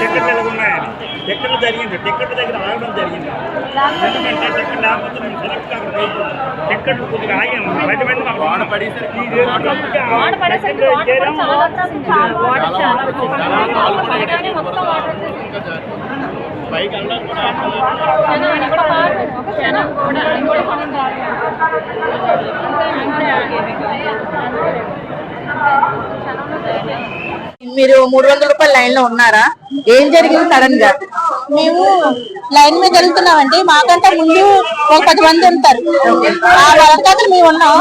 టికెట్లు ఎలాగున్నాయని టికెట్లు జరిగింది టికెట్ దగ్గర ఆగడం జరిగింది ఎందుకంటే టికెట్ లేకపోతే మేము సెలెక్ట్ కాకుండా టికెట్లు కొద్దిగా ఆగాము పది పైకి అందరూ కూడా మీరు మూడు వందల రూపాయల లైన్లో ఉన్నారా? ఏం జరిగింది సడన్గా? మేము లైన్ మీద వెళ్తున్నామండి. మాకంటే ముందు ఒక పది మంది ఉంటారు. ఆ వెనకాల మేము ఉన్నాం.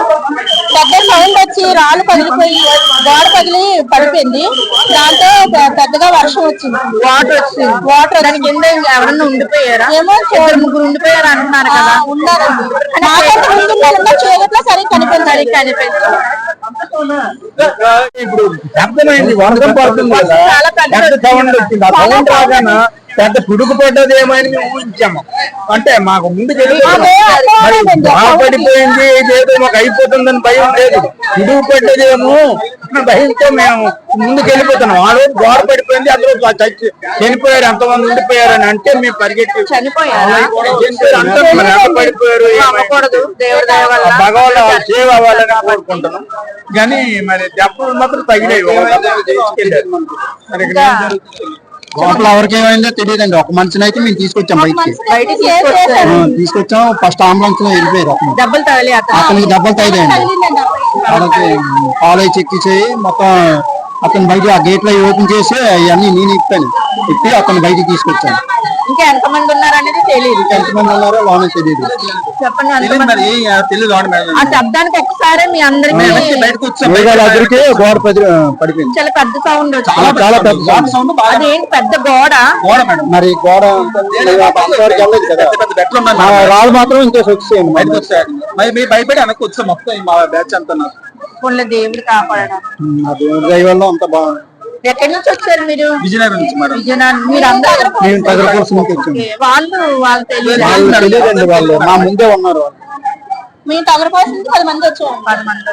పెద్ద సౌండ్ వచ్చి రాళ్ళు పగిలిపోయి గోడ పగిలి పడిపోయింది. దాంతో పెద్దగా వర్షం వచ్చింది. వాటర్ వచ్చింది. వాటర్ దాని కింద ఎవరన్నా ఉండిపోయారా? ఏమో ముగ్గురు ఉండిపోయారు అంటున్నారు కదా. ఉన్నారండి మాకంటే ముందు సరిగ్గా కనిపించాలి ఇప్పుడు శబ్దమైంది వర్షం పడుతుంది కదా. పెద్ద సౌండ్ వచ్చింది. ఆ సౌండ్ రాగానే పెద్ద పిడుగు పడ్డది మేము ఊహించాము. అంటే మాకు ముందు అదే. పడిపోయింది ఏదో మాకు అయిపోతుందని భయం లేదు. పిడుగు పడ్డదేమో అన్న భయంతో మేము ముందుకు వెళ్ళిపోతున్నాం ఆ రోజు గోడ పడిపోయింది అందులో చచ్చి చనిపోయారు ఎంతమంది ఉండిపోయారని అంటే మేము పరిగెత్తి చనిపోయారా? పడిపోయారు భగవాన్ సేవ్ అవ్వాలని కోరుకుంటున్నాం. కానీ మరి దెబ్బలు మాత్రం తగిలేవి. మరి జరుగుతుంది? లోపల ఎవరికి ఏమైందో తెలియదండి. ఒక మనిషిని అయితే మేము తీసుకొచ్చాం బయటికి. బయట తీసుకొచ్చాం. ఫస్ట్ అంబులెన్స్లో వెళ్ళిపోయారు అతనికి దెబ్బలు తగిలాయండి. తగిలిందండి వాళ్ళకి కాలేజ్ చెక్కించేయి మొత్తం అతను బయట ఆ గేట్లో ఓపెన్ చేసి అవన్నీ నేను ఇప్పాను. ఇప్పి అతను బయటికి తీసుకొచ్చాను ఇంకా ఎంత మంది ఉన్నారు అనేది తెలియదు ఎంతమంది ఉన్నారో లోనే తెలియదు చెప్పండి ఎంతమంది ఆ శబ్దానికి ఒక్కసారి మీ అందరికి బయటకు వచ్చాం. మేఘాల దగ్గరికి గోడ పడిపోయింది. చాలా పెద్ద సౌండ్ చాలా చాలా పెద్ద. సౌండ్ అదేంటి పెద్ద గోడ? గోడ మేడం. మరి గోడ. రాళ్ళు మాత్రం ఇంకా బయటకు వచ్చారు. మరి మీరు భయపడి వెనక్కి వచ్చాం మొత్తం మా బ్యాచ్ అంతా కొన్ని దేవుడు కాపాడడం. వల్ల అంత బాగుంది. ఎక్కడి నుంచి వచ్చారు మీరు? విజయనగరం నుంచి మేడం. విజయనగరం. మీరు అందరూ మేము తగరపూర్తి నుంచి వచ్చాము. వాళ్ళు వాళ్ళు తెలియదు. వాళ్ళు తెలియదండి వాళ్ళు. మా ముందే ఉన్నారు వాళ్ళు. మేము తగరపోసి పది మంది వచ్చాము పది మంది